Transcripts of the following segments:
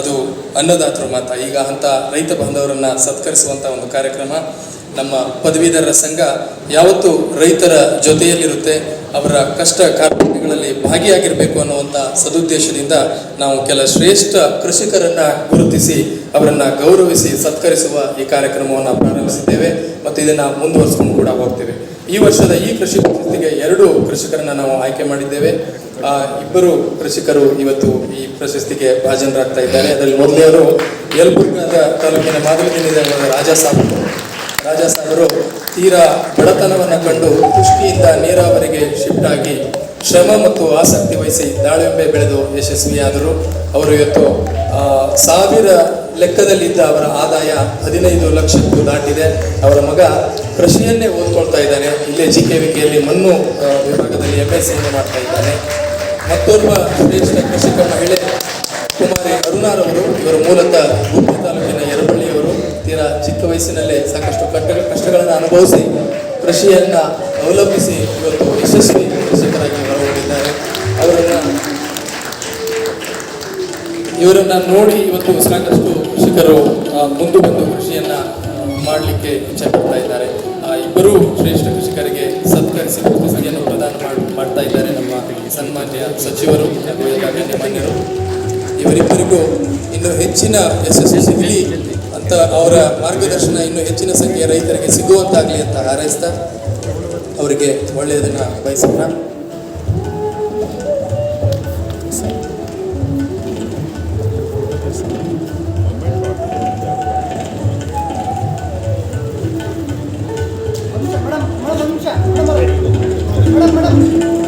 ಅದು ಅನ್ನದಾತರ ಮಾತ ಈಗ ಅಂತ ರೈತ ಬಾಂಧವರನ್ನ ಸತ್ಕರಿಸುವಂತ ಒಂದು ಕಾರ್ಯಕ್ರಮ ನಮ್ಮ ಪದವೀಧರರ ಸಂಘ ಯಾವತ್ತೂ ರೈತರ ಜೊತೆಯಲ್ಲಿರುತ್ತೆ. ಅವರ ಕಷ್ಟ ಕಾರ್ಪಣ್ಯಗಳಲ್ಲಿ ಭಾಗಿಯಾಗಿರಬೇಕು ಅನ್ನುವಂಥ ಸದುದ್ದೇಶದಿಂದ ನಾವು ಕೆಲ ಶ್ರೇಷ್ಠ ಕೃಷಿಕರನ್ನ ಗುರುತಿಸಿ, ಅವರನ್ನ ಗೌರವಿಸಿ ಸತ್ಕರಿಸುವ ಈ ಕಾರ್ಯಕ್ರಮವನ್ನು ಪ್ರಾರಂಭಿಸಿದ್ದೇವೆ ಮತ್ತು ಇದನ್ನ ಮುಂದುವರಿಸ್ಕೊಂಡು ಕೂಡ ಹೋಗ್ತೇವೆ. ಈ ವರ್ಷದ ಈ ಕೃಷಿ ಪ್ರಶಸ್ತಿಗೆ ಎರಡು ಕೃಷಿಕರನ್ನ ನಾವು ಆಯ್ಕೆ ಮಾಡಿದ್ದೇವೆ. ಇಬ್ಬರು ಕೃಷಿಕರು ಇವತ್ತು ಈ ಪ್ರಶಸ್ತಿಗೆ ಭಾಜನರಾಗ್ತಾ ಇದ್ದಾರೆ. ಅದರಲ್ಲಿ ಮೊದಲೆಯವರು ಯಲಬುರ್ಗಾದ ತಾಲೂಕಿನ ಮಾದಲಗಿನಿಂದ ರಾಜಾ ಸಾಬ್. ರಾಜಾ ಸಾಹೇಬರು ತೀರಾ ಬಡತನವನ್ನು ಕಂಡು ಕೃಷಿಯಿಂದ ನೀರಾವರಿಗೆ ಶಿಫ್ಟ್ ಆಗಿ ಶ್ರಮ ಮತ್ತು ಆಸಕ್ತಿ ವಹಿಸಿ ದಾಳಿಂಬೆ ಬೆಳೆದು ಯಶಸ್ವಿಯಾದರು. ಅವರು ಇವತ್ತು ಸಾವಿರ ಲೆಕ್ಕದಲ್ಲಿದ್ದ ಅವರ ಆದಾಯ ಹದಿನೈದು ಲಕ್ಷಕ್ಕೂ ದಾಟಿದೆ. ಅವರ ಮಗ ಕೃಷಿಯನ್ನೇ ಓದ್ಕೊಳ್ತಾ ಇದ್ದಾನೆ. ಇಲ್ಲೇ ಜಿ ಕೆ ವಿಕೆಯಲ್ಲಿ ಮಣ್ಣು ವಿಭಾಗದಲ್ಲಿ ಎಂ ಎಸ್ ಸಿಯನ್ನು ಮಾಡ್ತಾ ಇದ್ದಾನೆ. ಮತ್ತೋರ್ವ ಶ್ರೇಷ್ಠ ಕೃಷಿಕ ಮಹಿಳೆ ಕುಮಾರಿ ಅರುಣಾರವರು ಇವರು ಮೂಲತಃ ಗುಬ್ಬಿ ತಾಲೂಕಿನ ಯರಬಳ್ಳಿಯವರು. ತೀರಾ ಚಿಕ್ಕ ವಯಸ್ಸಿನಲ್ಲೇ ಸಾಕಷ್ಟು ಕಟ್ಟ ಕಷ್ಟಗಳನ್ನು ಅನುಭವಿಸಿ ಕೃಷಿಯನ್ನ ಅವಲಂಬಿಸಿ ಇವತ್ತು ಯಶಸ್ವಿ ಕೃಷಿಕರಾಗಿ ಹೊರಹೊಮ್ಮಿದ್ದಾರೆ ಅವರನ್ನ ಇವರನ್ನ ನೋಡಿ ಇವತ್ತು ಸಾಕಷ್ಟು ಕೃಷಿಕರು ಮುಂದೆ ಬಂದು ಕೃಷಿಯನ್ನ ಮಾಡಲಿಕ್ಕೆ ಇಚ್ಛೆ ಪಡ್ತಾ ಇದ್ದಾರೆ. ಇಬ್ಬರೂ ಶ್ರೇಷ್ಠ ಕೃಷಿಕರಿಗೆ ಸತ್ಕರಿಸಿ ಪ್ರದಾನ ಮಾಡ್- ಮಾಡ್ತಾ ಇದ್ದಾರೆ. ಸನ್ಮಾನ್ಯ ಸಚಿವರು ಮಾನ್ಯರು ಇವರಿಬ್ಬರಿಗೂ ಇನ್ನು ಹೆಚ್ಚಿನ ಯಶಸ್ಸು ಸಿಗಲಿ ಅಂತ ಅವರ ಮಾರ್ಗದರ್ಶನ ಇನ್ನು ಹೆಚ್ಚಿನ ಸಂಖ್ಯೆಯ ರೈತರಿಗೆ ಸಿಗುವಂತಾಗಲಿ ಅಂತ ಹಾರೈಸ್ತಾ ಅವರಿಗೆ ಒಳ್ಳೆಯದನ್ನ ಬಯಸೋಣ ಮೇಡಮ್ ಮೇಡಮ್.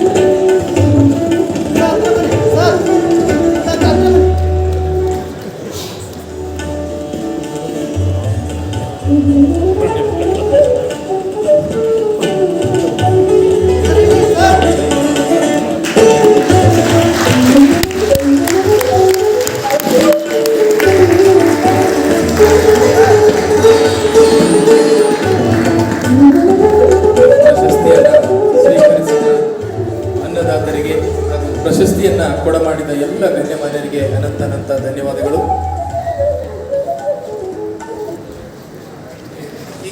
ಪ್ರಶಸ್ತಿಯನ್ನ ಕೊಡಮಾಡಿದ ಎಲ್ಲ ಗಣ್ಯಮಾನ್ಯರಿಗೆ ಅನಂತ ಅನಂತ ಧನ್ಯವಾದಗಳು.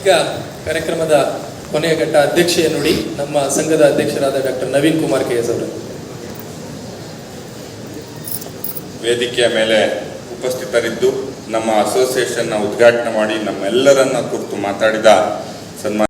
ಈಗ ಕಾರ್ಯಕ್ರಮದ ಕೊನೆಯ ಘಟ್ಟ ಅಧ್ಯಕ್ಷೆಯ ನುಡಿ ನಮ್ಮ ಸಂಘದ ಅಧ್ಯಕ್ಷರಾದ doctor Naveen Kumar K S ಅವರು. ವೇದಿಕೆಯ ಮೇಲೆ ಉಪಸ್ಥಿತರಿದ್ದು ನಮ್ಮ ಅಸೋಸಿಯೇಷನ್ನ ಉದ್ಘಾಟನೆ ಮಾಡಿ ನಮ್ಮೆಲ್ಲರನ್ನ ಕುರಿತು ಮಾತಾಡಿದ ಸನ್ಮಾನ